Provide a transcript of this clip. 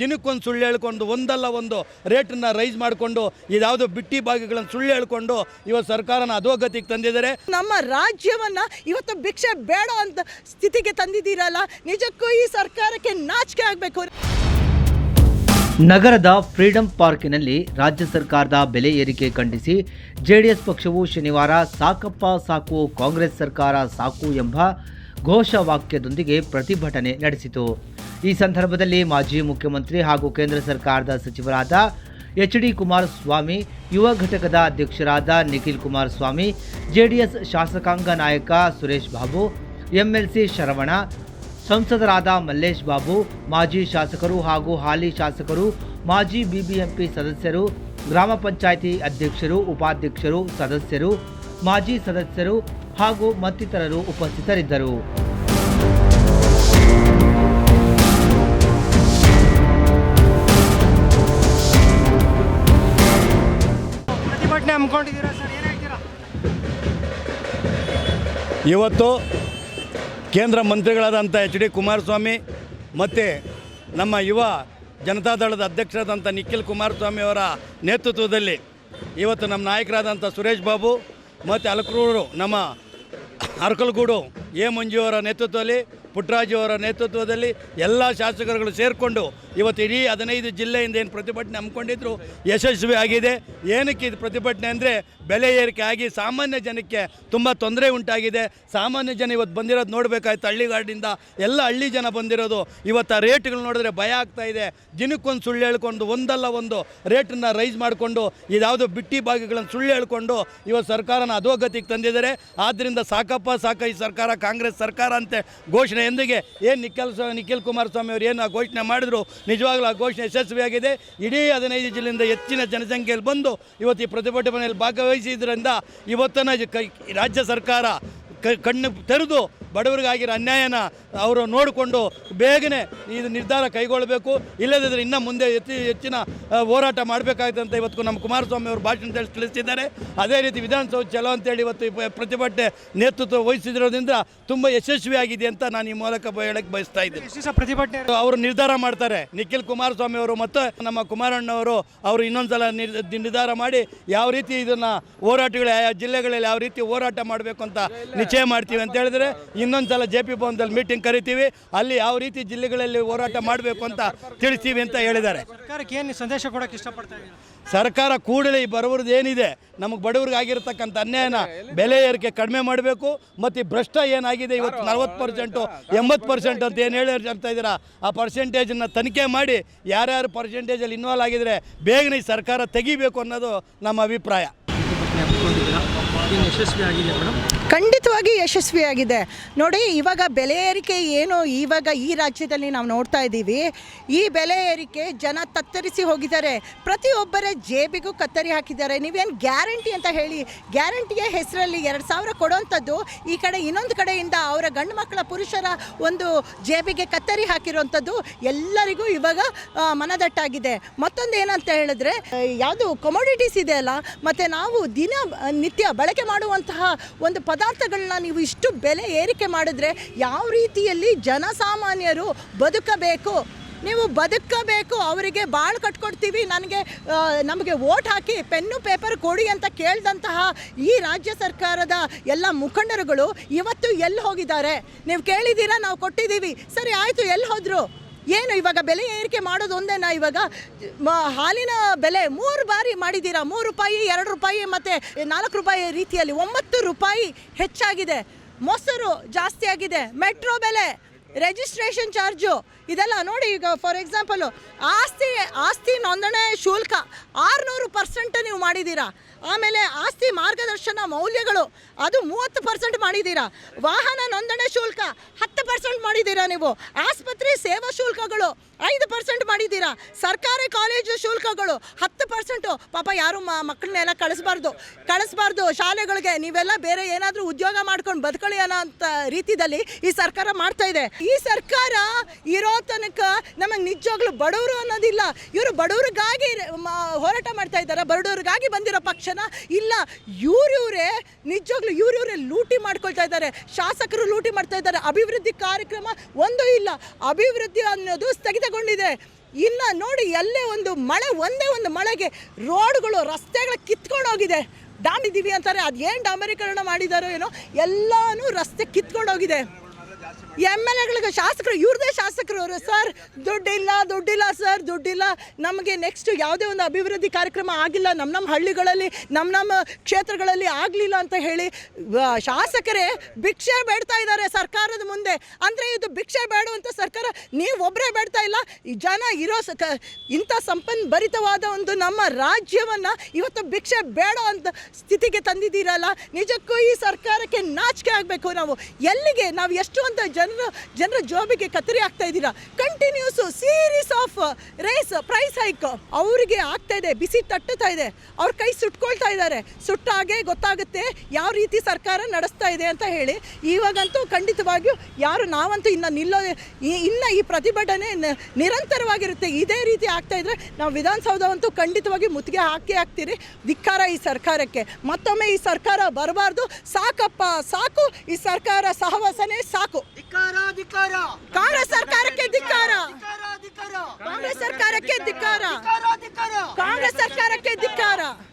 ದಿನಕ್ಕೊಂದು ಸುಳ್ಳು ಹೇಳ್ಕೊಂಡು ಒಂದಲ್ಲ ಒಂದು ರೇಟನ್ನು ರೈಸ್ ಮಾಡಿಕೊಂಡು ಇದ್ಯಾವುದೋ ಬಿಟ್ಟಿ ಭಾಗಗಳನ್ನು ಸುಳ್ಳು ಹೇಳ್ಕೊಂಡು ಇವತ್ತು ಸರ್ಕಾರನ ಅಧೋಗತಿಗೆ ತಂದಿದ್ದಾರೆ. ನಮ್ಮ ರಾಜ್ಯವನ್ನು ಇವತ್ತು ಭಿಕ್ಷೆ ಬೇಡ ಅಂತ ಸ್ಥಿತಿಗೆ ತಂದಿದ್ದೀರಲ್ಲ ನಿಜಕ್ಕೂ ಈ ಸರ್ಕಾರಕ್ಕೆ ನಾಚಿಕೆ ಆಗಬೇಕು. ನಗರದ ಫ್ರೀಡಂ ಪಾರ್ಕಿನಲ್ಲಿ ರಾಜ್ಯ ಸರ್ಕಾರದ ಬೆಲೆ ಏರಿಕೆ ಖಂಡಿಸಿ ಜೆಡಿಎಸ್ ಪಕ್ಷವು ಶನಿವಾರ ಸಾಕಪ್ಪ ಸಾಕು ಕಾಂಗ್ರೆಸ್ ಸರ್ಕಾರ ಸಾಕು ಎಂಬ ಘೋಷವಾಕ್ಯದೊಂದಿಗೆ ಪ್ರತಿಭಟನೆ ನಡೆಸಿತು. ಈ ಸಂದರ್ಭದಲ್ಲಿ ಮಾಜಿ ಮುಖ್ಯಮಂತ್ರಿ ಹಾಗೂ ಕೇಂದ್ರ ಸರ್ಕಾರದ ಸಚಿವರಾದ ಎಚ್ ಡಿ ಕುಮಾರಸ್ವಾಮಿ, ಯುವ ಘಟಕದ ಅಧ್ಯಕ್ಷರಾದ ನಿಖಿಲ್ ಕುಮಾರಸ್ವಾಮಿ, ಜೆಡಿಎಸ್ ಶಾಸಕಾಂಗ ನಾಯಕ ಸುರೇಶ್ ಬಾಬು, ಎಂಎಲ್ಸಿ ಶರವಣ, ಸಂಸದರಾದ ಮಲ್ಲೇಶ್ ಬಾಬು, ಮಾಜಿ ಶಾಸಕರು ಹಾಗೂ ಹಾಲಿ ಶಾಸಕರು, ಮಾಜಿ ಬಿಬಿಎಂಪಿ ಸದಸ್ಯರು, ಗ್ರಾಮ ಪಂಚಾಯಿತಿ ಅಧ್ಯಕ್ಷರು, ಉಪಾಧ್ಯಕ್ಷರು, ಸದಸ್ಯರು, ಮಾಜಿ ಸದಸ್ಯರು ಹಾಗೂ ಮತ್ತಿತರರು ಉಪಸ್ಥಿತರಿದ್ದರು. ಇವತ್ತು ಕೇಂದ್ರ ಮಂತ್ರಿಗಳಾದಂಥ ಎಚ್ ಡಿ ಕುಮಾರಸ್ವಾಮಿ ಮತ್ತು ನಮ್ಮ ಯುವ ಜನತಾದಳದ ಅಧ್ಯಕ್ಷರಾದಂಥ ನಿಖಿಲ್ ಕುಮಾರಸ್ವಾಮಿ ಅವರ ನೇತೃತ್ವದಲ್ಲಿ ಇವತ್ತು ನಮ್ಮ ನಾಯಕರಾದಂಥ ಸುರೇಶ್ ಬಾಬು ಮತ್ತು ಅಲಕ್ರೂರು ನಮ್ಮ ಅರಕಲಗೂಡು ಎ ಮಂಜು ಅವರ ನೇತೃತ್ವದಲ್ಲಿ ಪುಟ್ಟರಾಜು ಅವರ ನೇತೃತ್ವದಲ್ಲಿ ಎಲ್ಲ ಶಾಸಕರುಗಳು ಸೇರಿಕೊಂಡು ಇವತ್ತು ಇಡೀ ಹದಿನೈದು ಜಿಲ್ಲೆಯಿಂದ ಏನು ಪ್ರತಿಭಟನೆ ಹಮ್ಮಿಕೊಂಡಿದ್ರು ಯಶಸ್ವಿ ಆಗಿದೆ. ಏನಕ್ಕೆ ಇದು ಪ್ರತಿಭಟನೆ ಅಂದರೆ ಬೆಲೆ ಏರಿಕೆ ಆಗಿ ಸಾಮಾನ್ಯ ಜನಕ್ಕೆ ತುಂಬ ತೊಂದರೆ ಉಂಟಾಗಿದೆ. ಸಾಮಾನ್ಯ ಜನ ಇವತ್ತು ಬಂದಿರೋದು ನೋಡಬೇಕಾಯ್ತು. ಹಳ್ಳಿಗಾಡಿಂದ ಎಲ್ಲ ಹಳ್ಳಿ ಜನ ಬಂದಿರೋದು. ಇವತ್ತು ಆ ರೇಟ್ಗಳು ನೋಡಿದ್ರೆ ಭಯ ಆಗ್ತಾ ಇದೆ. ದಿನಕ್ಕೊಂದು ಸುಳ್ಳು ಹೇಳ್ಕೊಂಡು ಒಂದಲ್ಲ ಒಂದು ರೇಟನ್ನು ರೈಸ್ ಮಾಡಿಕೊಂಡು ಇದ್ಯಾವುದೋ ಬಿಟ್ಟಿ ಭಾಗಗಳನ್ನು ಸುಳ್ಳು ಹೇಳ್ಕೊಂಡು ಇವತ್ತು ಸರ್ಕಾರನ ಅಧೋಗತಿಗೆ ತಂದಿದ್ದಾರೆ. ಆದ್ದರಿಂದ ಸಾಕಪ್ಪ ಸಾಕ ಈ ಸರ್ಕಾರ, ಕಾಂಗ್ರೆಸ್ ಸರ್ಕಾರ ಅಂತ ಘೋಷಣೆ ಎಂದಿಗೆ ಏನು ನಿಖಿಲ್ ನಿಖಿಲ್ ಕುಮಾರಸ್ವಾಮಿ ಅವರು ಏನು ಆ ಘೋಷಣೆ ಮಾಡಿದ್ರು? ನಿಜವಾಗ್ಲೂ ಆ ಘೋಷಣೆ ಯಶಸ್ವಿಯಾಗಿದೆ. ಇಡೀ ಹದಿನೈದು ಜಿಲ್ಲೆಯಿಂದ ಹೆಚ್ಚಿನ ಜನಸಂಖ್ಯೆಯಲ್ಲಿ ಬಂದು ಇವತ್ತು ಈ ಪ್ರತಿಭಟನೆಯಲ್ಲಿ ಭಾಗವಹಿಸಿದ್ರಿಂದ ಇವತ್ತನ ರಾಜ್ಯ ಸರ್ಕಾರ ಕಣ್ಣು ತೆರೆದು ಬಡವರಿಗಾಗಿರೋ ಅನ್ಯಾಯನ ಅವರು ನೋಡಿಕೊಂಡು ಬೇಗನೆ ಇದು ನಿರ್ಧಾರ ಕೈಗೊಳ್ಳಬೇಕು. ಇಲ್ಲದಿದ್ದರೆ ಇನ್ನೂ ಮುಂದೆ ಹೆಚ್ಚು ಹೆಚ್ಚಿನ ಹೋರಾಟ ಮಾಡಬೇಕಾಗುತ್ತೆ ಅಂತ ಇವತ್ತು ನಮ್ಮ ಕುಮಾರಸ್ವಾಮಿ ಅವರು ಭಾಷಣದಲ್ಲಿ ತಿಳಿಸಿದ್ದಾರೆ. ಅದೇ ರೀತಿ ವಿಧಾನಸೌಧ ಚಲೋ ಅಂತೇಳಿ ಇವತ್ತು ಪ್ರತಿಭಟನೆ ನೇತೃತ್ವ ವಹಿಸಿದಿರೋದ್ರಿಂದ ತುಂಬ ಯಶಸ್ವಿಯಾಗಿದೆ ಅಂತ ನಾನು ಈ ಮೂಲಕ ಹೇಳಕ್ಕೆ ಬಯಸ್ತಾ ಇದ್ದೀನಿ. ಪ್ರತಿಭಟನೆ ಅವರು. ನಿರ್ಧಾರ ಮಾಡ್ತಾರೆ. ನಿಖಿಲ್ ಕುಮಾರಸ್ವಾಮಿ ಅವರು ಮತ್ತು ನಮ್ಮ ಕುಮಾರಣ್ಣವರು ಅವರು ಇನ್ನೊಂದ್ಸಲ ನಿರ್ ನಿರ್ಧಾರ ಮಾಡಿ ಯಾವ ರೀತಿ ಇದನ್ನು ಹೋರಾಟಗಳು ಜಿಲ್ಲೆಗಳಲ್ಲಿ ಯಾವ ರೀತಿ ಹೋರಾಟ ಮಾಡಬೇಕು ಅಂತ ನಿಶ್ಚಯ ಮಾಡ್ತೀವಿ ಅಂತ ಹೇಳಿದ್ರೆ ಇನ್ನೊಂದ್ಸಲ ಜೆ ಪಿ ಭವನದಲ್ಲಿ ಮೀಟಿಂಗ್ ಕರಿತೀವಿ. ಅಲ್ಲಿ ಯಾವ ರೀತಿ ಜಿಲ್ಲೆಗಳಲ್ಲಿ ಹೋರಾಟ ಮಾಡಬೇಕು ಅಂತ ತಿಳಿಸ್ತೀವಿ ಅಂತ ಹೇಳಿದ್ದಾರೆ. ಸರ್ಕಾರಕ್ಕೆ ಏನು ಸಂದೇಶ ಕೊಡೋಕೆ ಇಷ್ಟಪಡ್ತಾ ಸರ್ಕಾರ ಕೂಡಲೇ ಈ ಬಡವ್ರದ್ದು ಏನಿದೆ? ನಮಗೆ ಬಡವ್ರಿಗೆ ಆಗಿರತಕ್ಕಂಥ ಅನ್ಯಾಯನ ಬೆಲೆ ಏರಿಕೆ ಕಡಿಮೆ ಮಾಡಬೇಕು ಮತ್ತು ಈ ಭ್ರಷ್ಟ ಏನಾಗಿದೆ? ಇವತ್ತು ನಲ್ವತ್ತು ಪರ್ಸೆಂಟು ಎಂಬತ್ತು ಪರ್ಸೆಂಟ್ ಅಂತ ಏನು ಹೇಳಿ ಅಂತ ಇದ್ದೀರಾ? ಆ ಪರ್ಸೆಂಟೇಜನ್ನು ತನಿಖೆ ಮಾಡಿ ಯಾರ್ಯಾರು ಪರ್ಸೆಂಟೇಜಲ್ಲಿ ಇನ್ವಾಲ್ವ್ ಆಗಿದರೆ ಬೇಗನೆ ಈ ಸರ್ಕಾರ ತೆಗಿಬೇಕು ಅನ್ನೋದು ನಮ್ಮ ಅಭಿಪ್ರಾಯ. ಖಂಡಿತವಾಗಿ ಯಶಸ್ವಿಯಾಗಿದೆ. ನೋಡಿ, ಇವಾಗ ಬೆಲೆ ಏರಿಕೆ ಏನು? ಇವಾಗ ಈ ರಾಜ್ಯದಲ್ಲಿ ನಾವು ನೋಡ್ತಾ ಇದ್ದೀವಿ. ಈ ಬೆಲೆ ಏರಿಕೆ ಜನ ತತ್ತರಿಸಿ ಹೋಗಿದ್ದಾರೆ. ಪ್ರತಿಯೊಬ್ಬರ ಜೇಬಿಗೂ ಕತ್ತರಿ ಹಾಕಿದ್ದಾರೆ. ನೀವೇನು ಗ್ಯಾರಂಟಿ ಅಂತ ಹೇಳಿ, ಗ್ಯಾರಂಟಿಯ ಹೆಸರಲ್ಲಿ ಎರಡು ಸಾವಿರ ಕೊಡೋವಂಥದ್ದು ಈ ಕಡೆ ಇನ್ನೊಂದು ಕಡೆಯಿಂದ ಅವರ ಗಂಡು ಮಕ್ಕಳ ಪುರುಷರ ಒಂದು ಜೇಬಿಗೆ ಕತ್ತರಿ ಹಾಕಿರುವಂಥದ್ದು ಎಲ್ಲರಿಗೂ ಇವಾಗ ಮನದಟ್ಟಾಗಿದೆ. ಮತ್ತೊಂದು ಏನಂತ ಹೇಳಿದ್ರೆ, ಯಾವುದು ಕಮೋಡಿಟೀಸ್ ಇದೆ ಅಲ್ಲ, ಮತ್ತು ನಾವು ದಿನ, ನಿತ್ಯ ಬಳಕೆ ಮಾಡುವಂತಹ ಒಂದು ಪದಾರ್ಥಗಳನ್ನ ನೀವು ಇಷ್ಟು ಬೆಲೆ ಏರಿಕೆ ಮಾಡಿದ್ರೆ ಯಾವ ರೀತಿಯಲ್ಲಿ ಜನಸಾಮಾನ್ಯರು ಬದುಕಬೇಕು? ನೀವು ಬದುಕಬೇಕು, ಅವರಿಗೆ ಬಾಳು ಕಟ್ಕೊಡ್ತೀವಿ, ನನಗೆ ನಮಗೆ ವೋಟ್ ಹಾಕಿ ಪೆನ್ನು, ಪೇಪರ್ ಕೊಡಿ ಅಂತ ಕೇಳಿದಂತಹ ಈ ರಾಜ್ಯ ಸರ್ಕಾರದ ಎಲ್ಲ ಮುಖಂಡರುಗಳು ಇವತ್ತು ಎಲ್ಲಿ ಹೋಗಿದ್ದಾರೆ? ನೀವು ಕೇಳಿದ್ದೀರಾ? ನಾವು ಕೊಟ್ಟಿದ್ದೀವಿ. ಸರಿ, ಆಯಿತು, ಎಲ್ಲಿ ಹೋದರು? ಏನು ಇವಾಗ ಬೆಲೆ ಏರಿಕೆ ಮಾಡೋದು ಒಂದೇನಾ ಇವಾಗ? ಹಾಲಿನ ಬೆಲೆ ಮೂರು ಬಾರಿ ಮಾಡಿದ್ದೀರಾ? ಮೂರು ರೂಪಾಯಿ, ಎರಡು ರೂಪಾಯಿ ಮತ್ತು ನಾಲ್ಕು ರೂಪಾಯಿ ರೀತಿಯಲ್ಲಿ ಒಂಬತ್ತು ರೂಪಾಯಿ ಹೆಚ್ಚಾಗಿದೆ. ಮೊಸರು ಜಾಸ್ತಿ ಆಗಿದೆ ಮೆಟ್ರೋ ಬೆಲೆ ರಿಜಿಸ್ಟ್ರೇಷನ್ ಚಾರ್ಜು ಇದೆಲ್ಲ ನೋಡಿ ಈಗ ಫಾರ್ ಎಕ್ಸಾಂಪಲು ಆಸ್ತಿ ಆಸ್ತಿ ನೋಂದಣಿ ಶುಲ್ಕ ಆರುನೂರು ಪರ್ಸೆಂಟ್ ನೀವು ಮಾಡಿದ್ದೀರಾ. ಆಮೇಲೆ ಆಸ್ತಿ ಮಾರ್ಗದರ್ಶನ ಮೌಲ್ಯಗಳು ಅದು ಮೂವತ್ತು ಪರ್ಸೆಂಟ್ ಮಾಡಿದ್ದೀರಾ. ವಾಹನ ನೋಂದಣಿ ಶುಲ್ಕ ಹತ್ತು ಪರ್ಸೆಂಟ್ ಮಾಡಿದ್ದೀರಾ ನೀವು. ಆಸ್ಪತ್ರೆ ಸೇವಾ ಶುಲ್ಕಗಳು ಐದು ಪರ್ಸೆಂಟ್ ಮಾಡಿದ್ದೀರಾ? ಸರ್ಕಾರಿ ಕಾಲೇಜು ಶುಲ್ಕಗಳು ಹತ್ತು ಪರ್ಸೆಂಟು ಪಾಪ ಯಾರು ಮಕ್ಕಳನ್ನೆಲ್ಲ ಕಳಿಸ್ಬಾರ್ದು. ಕಳಿಸ್ಬಾರ್ದು ಶಾಲೆಗಳಿಗೆ. ನೀವೆಲ್ಲ ಬೇರೆ ಏನಾದರೂ ಉದ್ಯೋಗ ಮಾಡ್ಕೊಂಡು ಬದುಕಳಿ ಅನ್ನೋ ಅಂತ ರೀತಿಯಲ್ಲಿ ಈ ಸರ್ಕಾರ ಮಾಡ್ತಾ ಇದೆ. ಈ ಸರ್ಕಾರ ಇರೋ ತನಕ ನಮಗೆ ನಿಜವಾಗ್ಲೂ ಬಡವರು ಅನ್ನೋದಿಲ್ಲ. ಇವರು ಬಡವ್ರಿಗಾಗಿ ಹೋರಾಟ ಮಾಡ್ತಾ ಇದ್ದಾರೆ. ಬಡವರಿಗಾಗಿ ಬಂದಿರೋ ಪಕ್ಷನ ಇಲ್ಲ. ಇವ್ರಿವರೇ ನಿಜವಾಗ್ಲೂ ಇವ್ರಿವರೇ ಲೂಟಿ ಮಾಡ್ಕೊಳ್ತಾ ಇದ್ದಾರೆ. ಶಾಸಕರು ಲೂಟಿ ಮಾಡ್ತಾ ಇದ್ದಾರೆ. ಅಭಿವೃದ್ಧಿ ಕಾರ್ಯಕ್ರಮ ಒಂದು ಇಲ್ಲ. ಅಭಿವೃದ್ಧಿ ಅನ್ನೋದು ಸ್ಥಗಿತಗೊಂಡಿದೆ ಇನ್ನು ನೋಡಿ ಎಲ್ಲೇ ಒಂದು ಮಳೆ, ಒಂದೇ ಒಂದು ಮಳೆಗೆ ರೋಡ್ಗಳು, ರಸ್ತೆಗಳು ಕಿತ್ಕೊಂಡು ಹೋಗಿದೆ ಡ್ಯಾಮ್ ಇದ್ದೀವಿ ಅಂತಾರೆ ಅದು ಏನು ಡಾಮರೀಕರಣ ಮಾಡಿದಾರೋ ಏನೋ, ಎಲ್ಲಾನು ರಸ್ತೆ ಕಿತ್ಕೊಂಡು ಹೋಗಿದೆ ಎಂ ಎಲ್ ಎಗಳಿಗೆ ಶಾಸಕರು, ಇವ್ರದೇ ಶಾಸಕರು ಅವರು ಸರ್, ದುಡ್ಡಿಲ್ಲ ದುಡ್ಡಿಲ್ಲ ಸರ್, ದುಡ್ಡಿಲ್ಲ. ನಮಗೆ ನೆಕ್ಸ್ಟ್ ಯಾವುದೇ ಒಂದು ಅಭಿವೃದ್ಧಿ ಕಾರ್ಯಕ್ರಮ ಆಗಿಲ್ಲ. ನಮ್ಮ ನಮ್ಮ ಹಳ್ಳಿಗಳಲ್ಲಿ ನಮ್ಮ ನಮ್ಮ ಕ್ಷೇತ್ರಗಳಲ್ಲಿ ಆಗಲಿಲ್ಲ ಅಂತ ಹೇಳಿ ಶಾಸಕರೇ ಭಿಕ್ಷೆ ಬೇಡ್ತಾ ಇದ್ದಾರೆ ಸರ್ಕಾರದ ಮುಂದೆ. ಅಂದರೆ ಇದು ಭಿಕ್ಷೆ ಬೇಡುವಂಥ ಸರ್ಕಾರ, ನೀವು ಒಬ್ಬರೇ ಬೇಡ್ತಾ ಇಲ್ಲ. ಜನ ಇರೋ ಕ, ಇಂಥ ಸಂಪನ್ಭರಿತವಾದ ಒಂದು ನಮ್ಮ ರಾಜ್ಯವನ್ನು ಇವತ್ತು ಭಿಕ್ಷೆ ಬೇಡ ಅಂತ ಸ್ಥಿತಿಗೆ ತಂದಿದ್ದೀರಲ್ಲ. ನಿಜಕ್ಕೂ ಈ ಸರ್ಕಾರಕ್ಕೆ ನಾಚಿಕೆ ಆಗಬೇಕು ನಾವು. ಎಲ್ಲಿಗೆ? ನಾವು ಎಷ್ಟು ಅಂತ ಜನರು ಜನರ ಜಾಬಿಗೆ ಕತ್ತರಿ ಆಗ್ತಾ ಇದ್ದೀರಾ? Continuous series of rice price hike ಅವರಿಗೆ ಆಗ್ತಾ ಇದೆ, ಬಿಸಿ ತಟ್ಟುತ್ತಾ ಇದೆ. ಅವ್ರ ಕೈ ಸುಟ್ಕೊಳ್ತಾ ಇದ್ದಾರೆ. ಸುಟ್ಟಾಗೆ ಗೊತ್ತಾಗುತ್ತೆ ಯಾವ ರೀತಿ ಸರ್ಕಾರ ನಡೆಸ್ತಾ ಇದೆ ಅಂತ ಹೇಳಿ. ಇವಾಗಂತೂ ಖಂಡಿತವಾಗಿಯೂ ಯಾರು ನಾವಂತೂ ಇನ್ನು ನಿಲ್ಲೋ ಇನ್ನು ಈ ಪ್ರತಿಭಟನೆ ನಿರಂತರವಾಗಿರುತ್ತೆ. ಇದೇ ರೀತಿ ಆಗ್ತಾ ಇದ್ರೆ ನಾವು ವಿಧಾನಸೌಧವಂತೂ ಖಂಡಿತವಾಗಿ ಮುತ್ತಿಗೆ ಹಾಕಿ ಹಾಕ್ತೀರಿ. ಧಿಕ್ಕಾರ ಈ ಸರ್ಕಾರಕ್ಕೆ. ಮತ್ತೊಮ್ಮೆ ಈ ಸರ್ಕಾರ ಬರಬಾರ್ದು. ಸಾಕಪ್ಪ, ಸಾಕು. ಈ ಸರ್ಕಾರ ಸಹವಾಸನೆ ಸಾಕು. ಕಾಂಗ್ರೆಸ್ ಸರ್ಕಾರಕ್ಕೆ ಧಿಕ್ಕಾರ. ಕಾಂಗ್ರೆಸ್ ಸರ್ಕಾರಕ್ಕೆ ಧಿಕ್ಕಾರ. ಕಾಂಗ್ರೆಸ್ ಸರ್ಕಾರಕ್ಕೆ ಧಿಕ್ಕಾರ.